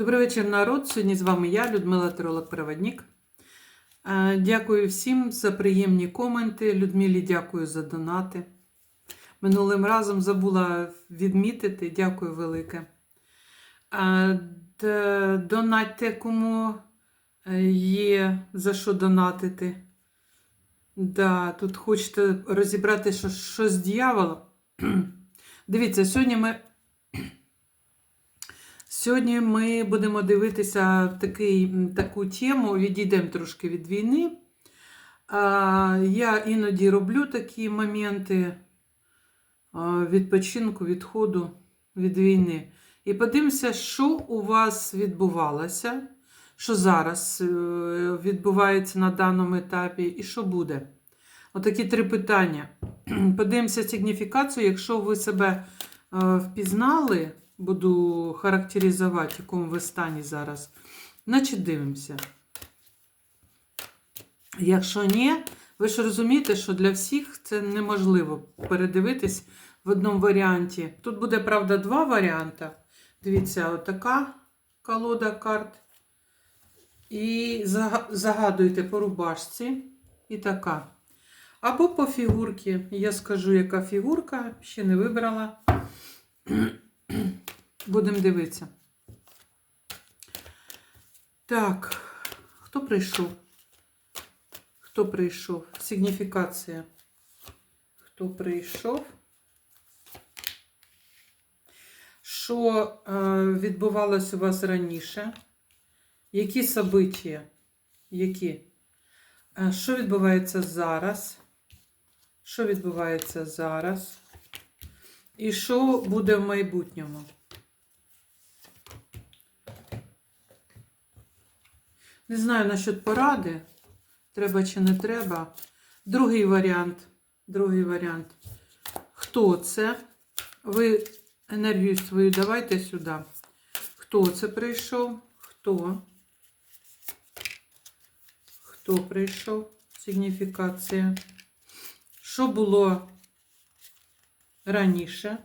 Добрий вечір, народ. Сьогодні з вами я, Людмила Теролог-Проводник. Е, Дякую всім за приємні коменти. Людмилі дякую за донати. Минулим разом забула відмітити. Дякую велике. Е, Донатьте, кому е, є за що донатити. Да, тут хочете розібрати, що, що з дьяволом. Дивіться, сьогодні ми. Сьогодні ми будемо дивитися такий, таку тему, відійдемо трошки від війни. Я іноді роблю такі моменти відпочинку, відходу від війни. І подивимося, що у вас відбувалося, що зараз е, відбувається на даному етапі, і що буде. Отакі три питання. Подивимося сигніфікацію, якщо ви себе е, впізнали, буду характеризувати, в якому ви стані зараз. Значить, дивимося. Якщо ні, ви ж розумієте, що для всіх це неможливо передивитись в одному варіанті. Тут буде, правда, два варіанти. Дивіться, отака колода карт. І загадуйте по рубашці. І така. Або по фігурці. Я скажу, яка фігурка, ще не вибрала. Будемо дивитися. Так, хто прийшов? Хто прийшов? Сигніфікація. Хто прийшов? Що е, відбувалось у вас раніше? Які события? Які? Е, що відбувається зараз? Що відбувається зараз? І що буде в майбутньому? Не знаю насчет поради. Треба чи не треба. Другий варіант. Другий варіант. Хто це? Ви енергію свою давайте сюди. Хто це прийшов? Хто? Хто прийшов? Сигніфікація. Що було раніше?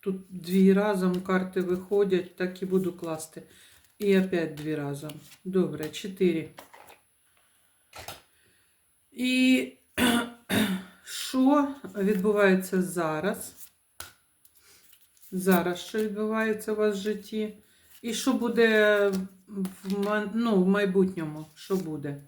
Тут дві разом карти виходять, так і буду класти. І опять дві разом. Добре, чотири. І що відбувається зараз? Зараз що відбувається у вас в житті? І що буде в, ну, в майбутньому? Що буде?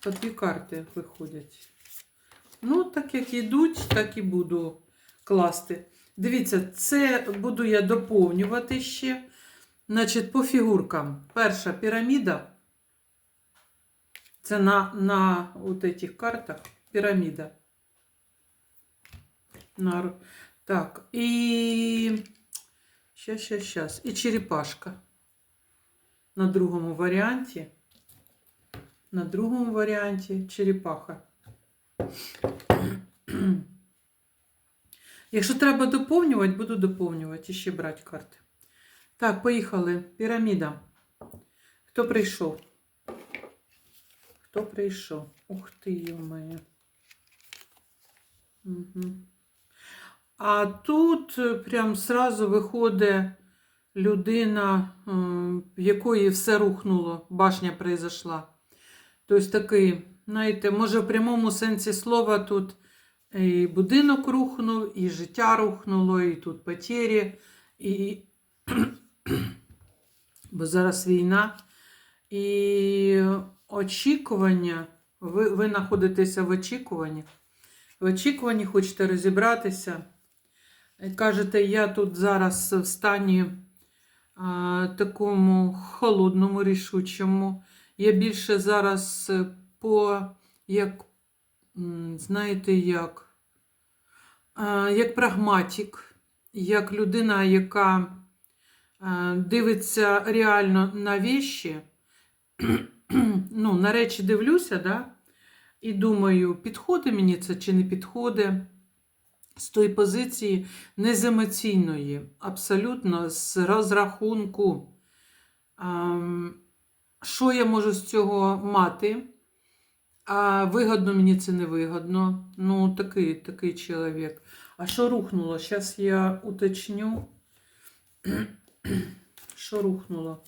По дві карти виходять. Ну, так як йдуть, так і буду класти. Дивіться, це буду я доповнювати ще. Значить, по фігуркам. Перша піраміда. Це на, на от этих картах піраміда. На, ру- так, і. Щас, щас, щас. І черепашка. На другому варіанті. На другому варіанті черепаха. Якщо треба доповнювати, буду доповнювати і ще брати карти. Так, поїхали. Піраміда. Хто прийшов? Хто прийшов? Ух ти, йомає. Угу. А тут е, прям сразу виходить людина, е, в якої все рухнуло, башня произошла. Тобто такий, знаєте, може в прямому сенсі слова тут і будинок рухнув, і життя рухнуло, і тут потері, і бо зараз війна. І очікування, ви, ви знаходитеся в очікуванні. В очікуванні хочете розібратися. Кажете, я тут зараз в стані а, такому холодному, рішучому. Я більше зараз по, як, знаєте, як, а, як прагматик, як людина, яка дивиться реально на віші. ну, на речі дивлюся, да? і думаю, підходить мені це чи не підходить. З тої позиції не з емоційної, абсолютно з розрахунку, що я можу з цього мати, а вигодно мені це не вигодно. Ну, такий, такий чоловік. А що рухнуло? Зараз я уточню, що рухнуло.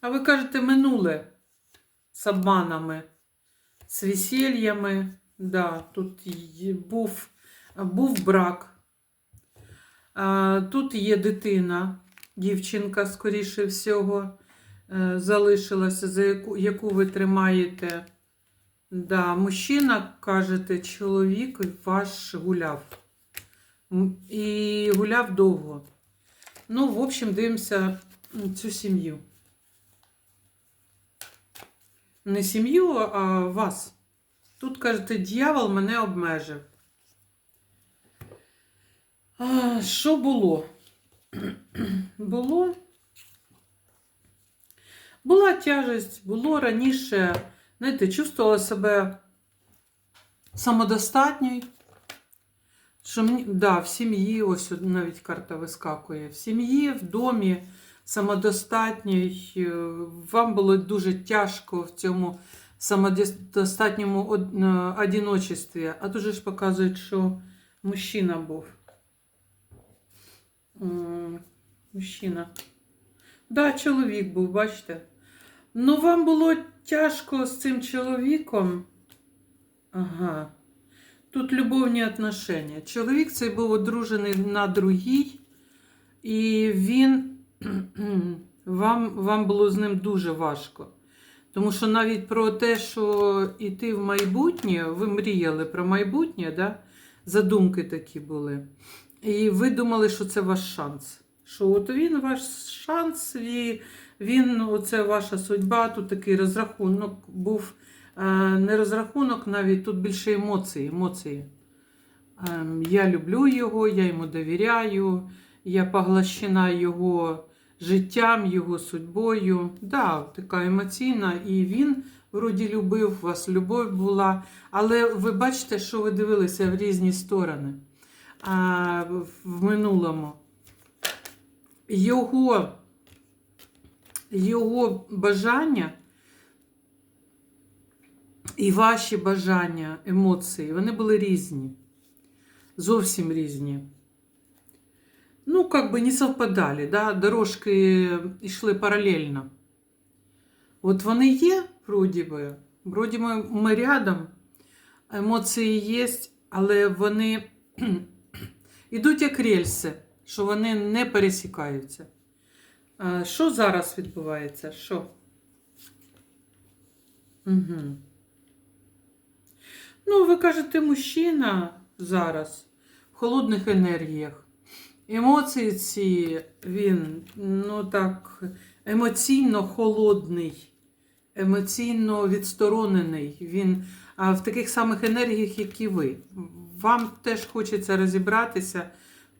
А ви кажете минуле з обманами, з весельями. Да, тут був, був брак. Тут є дитина, дівчинка, скоріше всього, е, залишилася, за яку, яку ви тримаєте. Да, мужчина, кажете, чоловік ваш гуляв. І гуляв довго. Ну, в общем, дивимося цю сім'ю. Не сім'ю, а вас. Тут, кажете, дьявол мене обмежив. А, що було? було? Була тяжесть, було раніше, знаєте, чувствувала себе самодостатньою. Що мені, да, в сім'ї, ось навіть карта вискакує. В сім'ї, в домі самодостатній. е, Вам було дуже тяжко в цьому самодостатньому од- е. А тут же ж показують, що мужчина був. Мужчина. Да, чоловік був, бачите. Ну, вам було тяжко з цим чоловіком. Ага. Тут любовні отношення. Чоловік цей був одружений на другій, і він вам, вам було з ним дуже важко. Тому що навіть про те, що йти в майбутнє, ви мріяли про майбутнє, да? задумки такі були. І ви думали, що це ваш шанс. Що от він ваш шанс, і він, оце ваша судьба, тут такий розрахунок був. Е, Не розрахунок навіть, тут більше емоції. емоції. Ем, Я люблю його, я йому довіряю, я поглощена його життям, його судьбою. Да, така емоційна, і він вроді любив, у вас любов була. Але ви бачите, що ви дивилися в різні сторони а, в- в минулому. Його, його бажання і ваші бажання, емоції, вони були різні. Зовсім різні. Ну, как бы не совпадали, да? дорожки йшли паралельно. От вони є, вроді би, вроді ми, ми рядом, емоції є, але вони йдуть як рельси, що вони не пересікаються. Що зараз відбувається? Що? Угу. Ну, ви кажете, мужчина зараз в холодних енергіях. Емоції ці він, ну так, емоційно холодний, емоційно відсторонений. Він а, в таких самих енергіях, як і ви. Вам теж хочеться розібратися,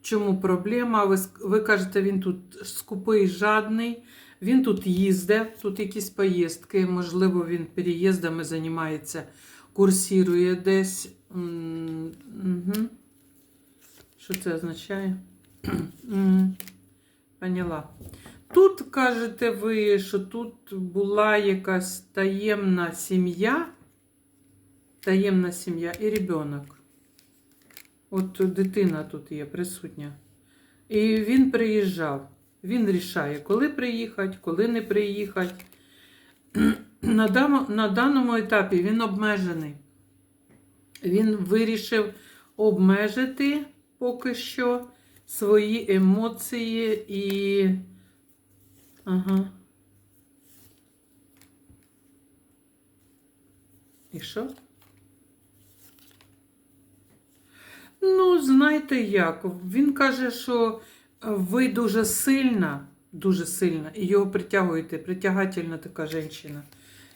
в чому проблема. Ви, ви кажете, він тут скупий, жадний, він тут їздить, тут якісь поїздки, можливо, він переїздами займається, курсірує десь. Угу. Що це означає? Поняла. Тут кажете ви, що тут була якась таємна сім'я, таємна сім'я і ребенок. От дитина тут є присутня. І він приїжджав. Він рішає, коли приїхати, коли не приїхати. На, дам- на даному етапі він обмежений. Він вирішив обмежити поки що свої емоції і. Ага. І що? Ну, знаєте як? Він каже, що ви дуже сильна, дуже сильна, і його притягуєте, притягательна така жінка.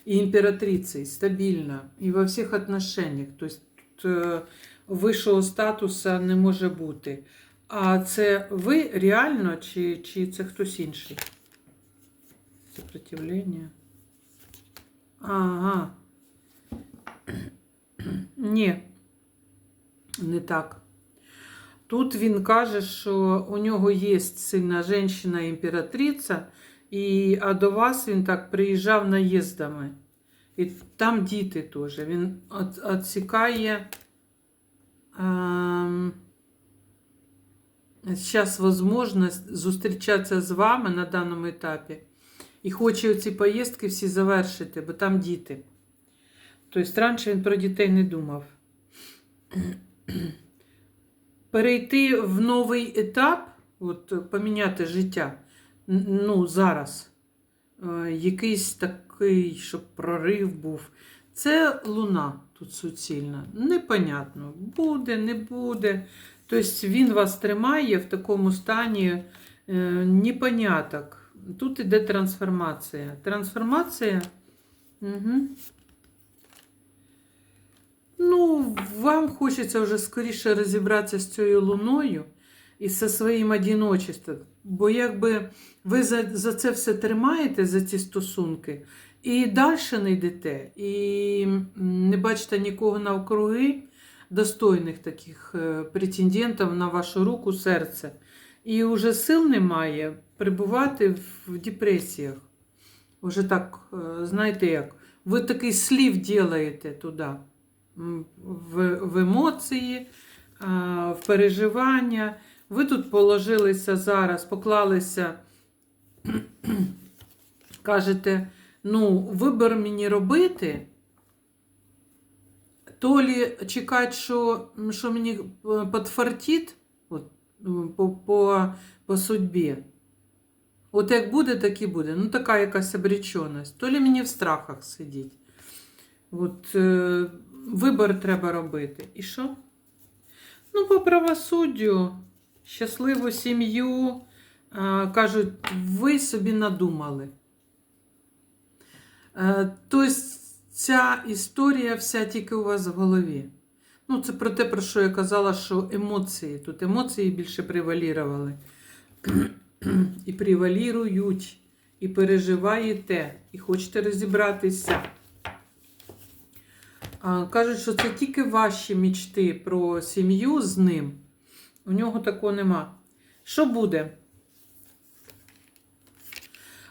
І імператриця, і стабільна, і во всіх отношеннях. Тобто тут е, вищого статусу не може бути. А це ви реально, чи, чи це хтось інший? Сопротивлення. Ага. Ні, не так. Тут він каже, що у нього є сильна жінка імператриця, і, а до вас він так приїжджав наїздами. І там діти теж. Він відсікає. Ем, зараз можливість зустрічатися з вами на даному етапі. і хоче ці поїздки всі завершити, бо там діти. Тобто раніше він про дітей не думав. Перейти в новий етап, от поміняти життя, ну, зараз, е, якийсь такий, щоб прорив був. Це луна тут суцільна. Непонятно, буде, не буде. Тобто він вас тримає в такому стані е, непоняток. Тут іде трансформація. Трансформація. Угу. Ну, вам хочеться вже скоріше розібратися з цією луною і зі своїм одіночеством. Бо якби ви за, за це все тримаєте, за ці стосунки, і далі не йдете, і не бачите нікого навкруги, достойних таких е, претендентів на вашу руку, серце. І вже сил немає перебувати в депресіях. Уже так, е, знаєте як, ви такий слів ділаєте туди, в, в емоції, в переживання. Ви тут положилися зараз, поклалися, кажете, ну, вибір мені робити, то лі чекати, що, що мені е, ну, по, по, по судьбі. От як буде, так і буде. Ну, така якась обреченість. То лі мені в страхах сидіть. От, е, вибір треба робити. І що? Ну, по правосуддю, щасливу сім'ю, е, кажуть, ви собі надумали. Тобто ця історія вся тільки у вас в голові. Ну, це про те, про що я казала, що емоції. Тут емоції більше превалірували. І превалірують, і переживаєте, і хочете розібратися. Кажуть, що це тільки ваші мічти про сім'ю з ним. У нього такого нема. Що буде?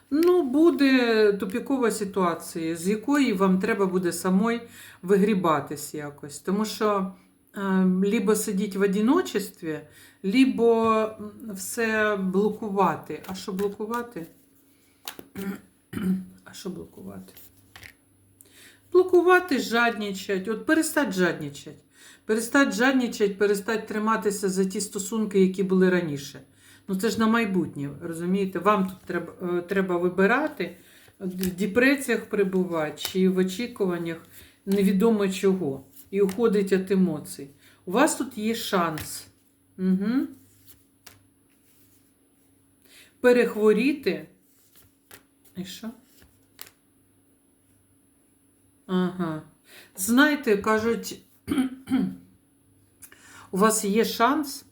Ну, буде тупікова ситуація, з якої вам треба буде самой вигрібатись якось. Тому що е, либо сидіть в одиночестві, либо все блокувати. А що блокувати? А що блокувати? Блокувати, жаднічать. От перестать жаднічать. Перестать жаднічать, перестать триматися за ті стосунки, які були раніше. Ну це ж на майбутнє, розумієте? Вам тут треба, е, треба вибирати, в депресіях перебувати чи в очікуваннях невідомо чого. І уходить від емоцій. У вас тут є шанс. Угу. Перехворіти. І що? Ага. Знаєте, кажуть, у вас є шанс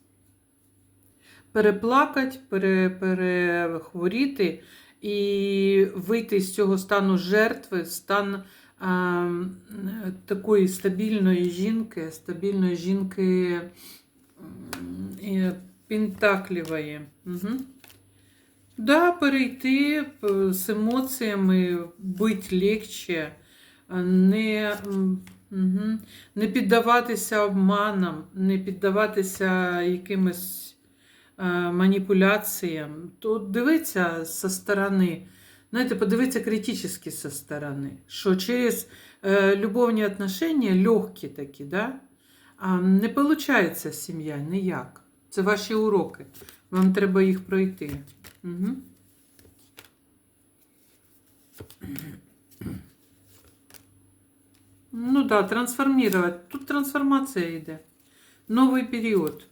переплакати, пере, перехворіти і вийти з цього стану жертви, стан а, такої стабільної жінки, стабільної жінки пентаклівої. Угу. Да, перейти з емоціями, бути легче, не, мгм, не піддаватися обманам, не піддаватися якимось е, маніпуляціям. То дивиться зі сторони, знаєте, подивитися критично зі сторони, що через е, любовні отношення, легкі такі, да, а, не виходить сім'я ніяк. Це ваші уроки. Вам треба їх пройти. Угу. Ну да, трансформувати. Тут трансформація йде. Новий період.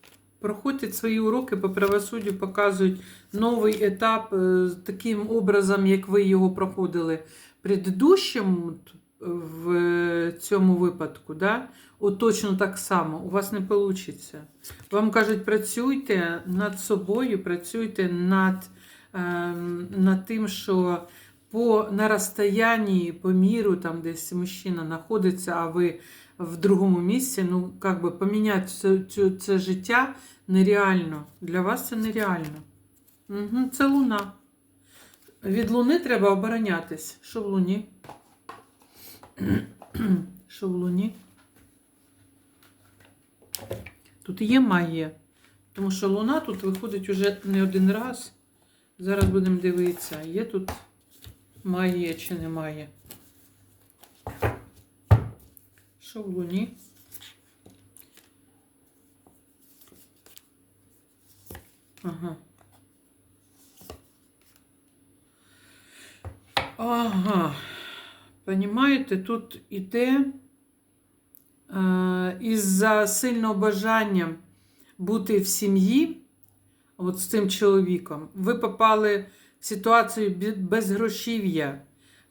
Проходять свої уроки по правосуддю, показують новий етап з таким образом, як ви його проходили предыдущим в е, цьому випадку. Да? От точно так само. У вас не вийде. Вам кажуть, працюйте над собою, працюйте над, ем, над тим, що по на розстоянні, по міру, там десь мужчина знаходиться, а ви в другому місці, ну, як би поміняти це, життя нереально. Для вас це нереально. Угу, це луна. Від луни треба оборонятись. Що в луні? Що в луні? Тут є магія. Тому що луна тут виходить уже не один раз. Зараз будемо дивитися. Є тут Має чи немає? Що? Ага. Ага. Понімаєте, тут іде е, із-за сильного бажання бути в сім'ї, от з цим чоловіком, ви попали ситуацію бі- безгрошів'я.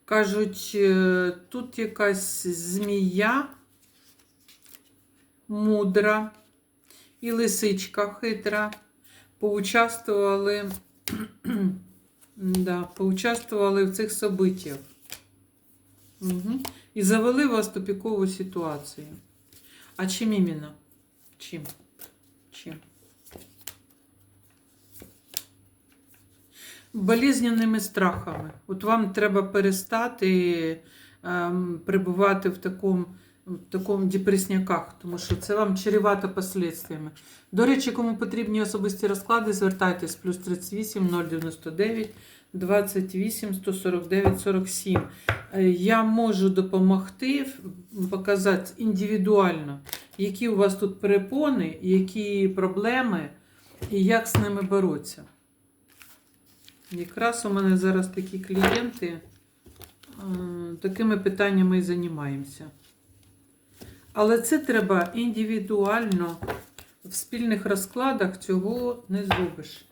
Кажуть, е, тут якась змія мудра і лисичка хитра поучаствували, да, поучаствували в цих событиях. Угу. І завели вас в тупікову ситуацію. А чим іменно? Чим? Болезненними страхами. От вам треба перестати ем, перебувати в такому, в такому депресняках, тому що це вам чревато последствиями. До речі, кому потрібні особисті розклади, звертайтесь плюс 38 099 28 149 47. Е, Я можу допомогти, показати індивідуально, які у вас тут перепони, які проблеми і як з ними боротися. Якраз у мене зараз такі клієнти, е, такими питаннями і займаємося. Але це треба індивідуально. В спільних розкладах цього не зробиш.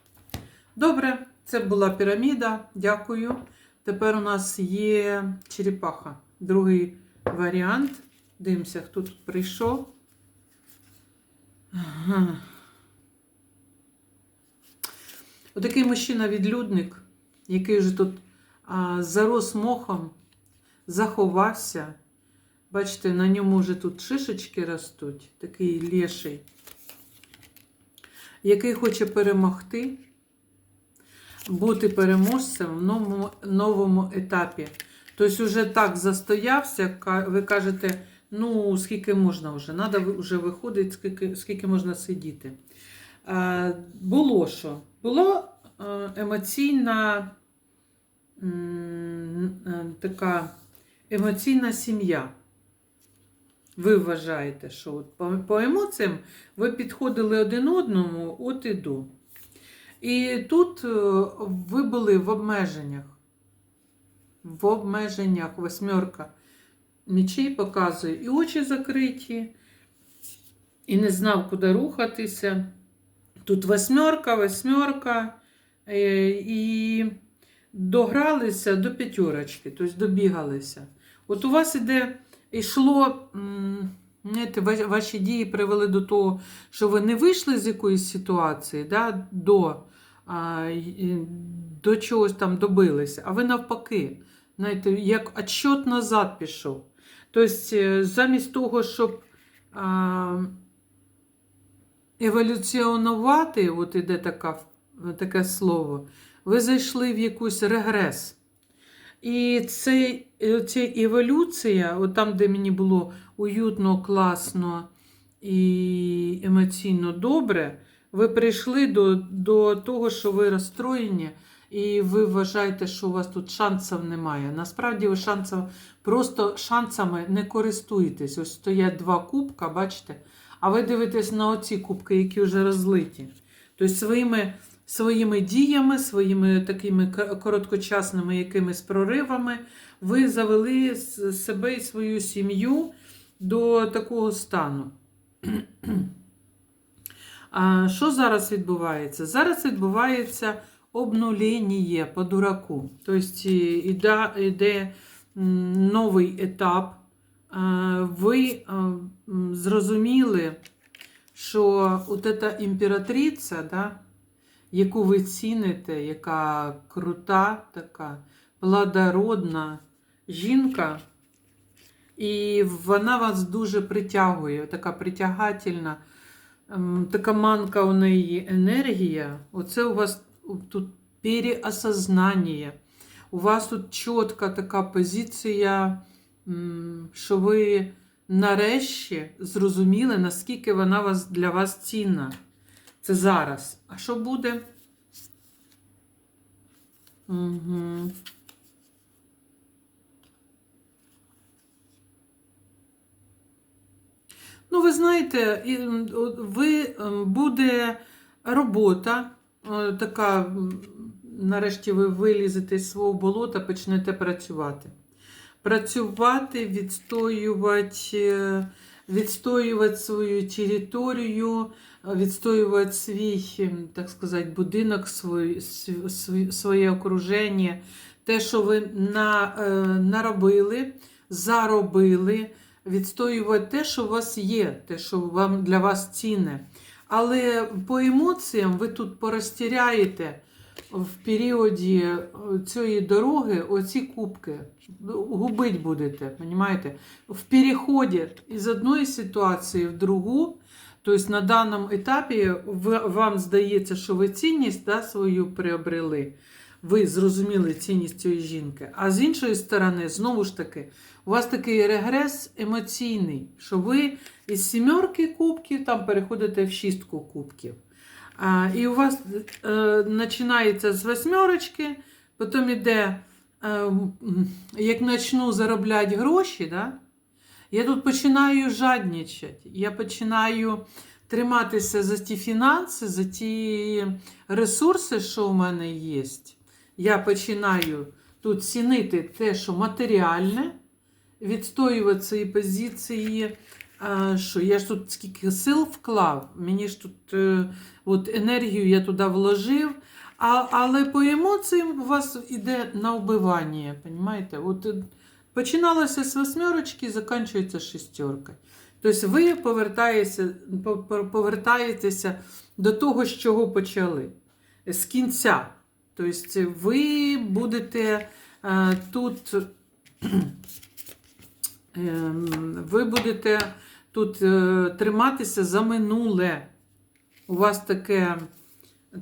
Добре, це була піраміда. Дякую. Тепер у нас є черепаха. Другий варіант. Дивимося, хто тут прийшов. Ага. Отакий мужчина-відлюдник, який вже тут а, зарос мохом, заховався. Бачите, на ньому вже тут шишечки ростуть, такий лєший, який хоче перемогти, бути переможцем в новому, новому етапі. Тобто, вже так застоявся, ви кажете, ну, скільки можна вже, треба вже виходить, скільки, скільки можна сидіти. Е, було що? Було е, емоційна е, така емоційна сім'я. Ви вважаєте, що от по, емоціям ви підходили один одному от і до. І тут ви були в обмеженнях. В обмеженнях восьмерка мечей показує, і очі закриті, і не знав, куди рухатися. Тут восьмерка, восьмерка, е, і догралися до п'ятерочки, тобто добігалися. От у вас іде, йшло, знаєте, ваші дії привели до того, що ви не вийшли з якоїсь ситуації да, до, до чогось там добилися, а ви навпаки, знаєте, як отчет назад пішов. Тобто, е, замість того, щоб. Еволюціонувати, от іде така, таке слово, ви зайшли в якийсь регрес. І це, ця еволюція, от там, де мені було уютно, класно і емоційно добре, ви прийшли до, до того, що ви розстроєні, і ви вважаєте, що у вас тут шансів немає. Насправді ви шансів, просто шансами не користуєтесь. Ось стоять два кубка, бачите? А ви дивитесь на оці кубки, які вже розлиті. Тобто своїми, своїми діями, своїми такими короткочасними якимись проривами ви завели себе і свою сім'ю до такого стану. А що зараз відбувається? Зараз відбувається обнулення по дураку. Тобто іде, іде новий етап. Е, Ви е, зрозуміли, що от ця імператриця, да, яку ви ціните, яка крута, така плодородна жінка, і вона вас дуже притягує, така притягательна, така манка у неї енергія. Оце у вас тут переосознання. У вас тут чітка така позиція, що ви нарешті зрозуміли, наскільки вона вас, для вас цінна. Це зараз. А що буде? Угу. Ну, ви знаєте, ви буде робота, е, така, нарешті ви вилізете з свого болота, почнете працювати. Працювати, відстоювати, е, відстоювати свою територію, відстоювати свій, так сказати, будинок, свій- своє окруження, те, що ви на, е, наробили, заробили, відстоювати те, що у вас є, те, що вам, для вас цінне. Але по емоціям ви тут порозтіряєте в періоді е, цієї дороги оці кубки. Губить будете, понимаете? В переході із одної ситуації в другу, тобто на даному етапі вам здається, що ви цінність да, свою приобрели. Ви зрозуміли цінність цієї жінки. А з іншої сторони, знову ж таки, у вас такий регрес емоційний, що ви із сімерки кубків там переходите в шістку кубків. І у вас е, починається з восьмерочки, потім іде, е, як почну заробляти гроші, да, я тут починаю жадничати, я починаю триматися за ті фінанси, за ті ресурси, що в мене є. Я починаю тут цінити те, що матеріальне, відстоювати свої позиції. Що я ж тут скільки сил вклав, мені ж тут е, от енергію я туди вложив, а, але по емоціям у вас йде на вбивання, понимаєте? От е, починалося з восьмерочки, закінчується шістерка. Тобто ви повертаєтеся, по- по- повертаєтеся до того, з чого почали, з кінця. Тобто ви будете е, тут. Ем, ви будете тут е, триматися за минуле. У вас таке,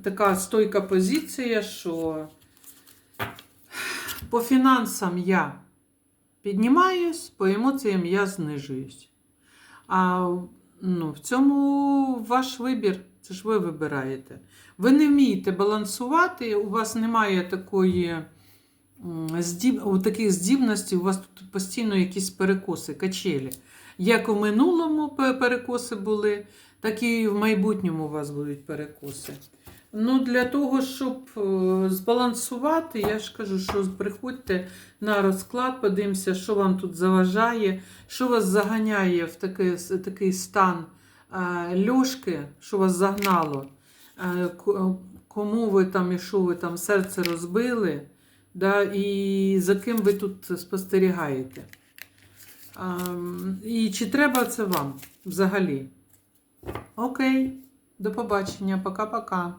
така стойка позиція, що по фінансам я піднімаюсь, по емоціям я знижуюсь. А ну, в цьому ваш вибір. Це ж ви вибираєте. Ви не вмієте балансувати, у вас немає такої здіб... таких здібностей, у вас тут постійно якісь перекоси, качелі. Як у минулому перекоси були, так і в майбутньому у вас будуть перекоси. Ну, для того, щоб е, збалансувати, я ж кажу, що приходьте на розклад, подивимося, що вам тут заважає, що вас заганяє в такий, такий стан е, льошки, що вас загнало, е, кому ви там і що ви там серце розбили, да, і за ким ви тут спостерігаєте. І чи треба це вам взагалі? Окей, до побачення, пока-пока.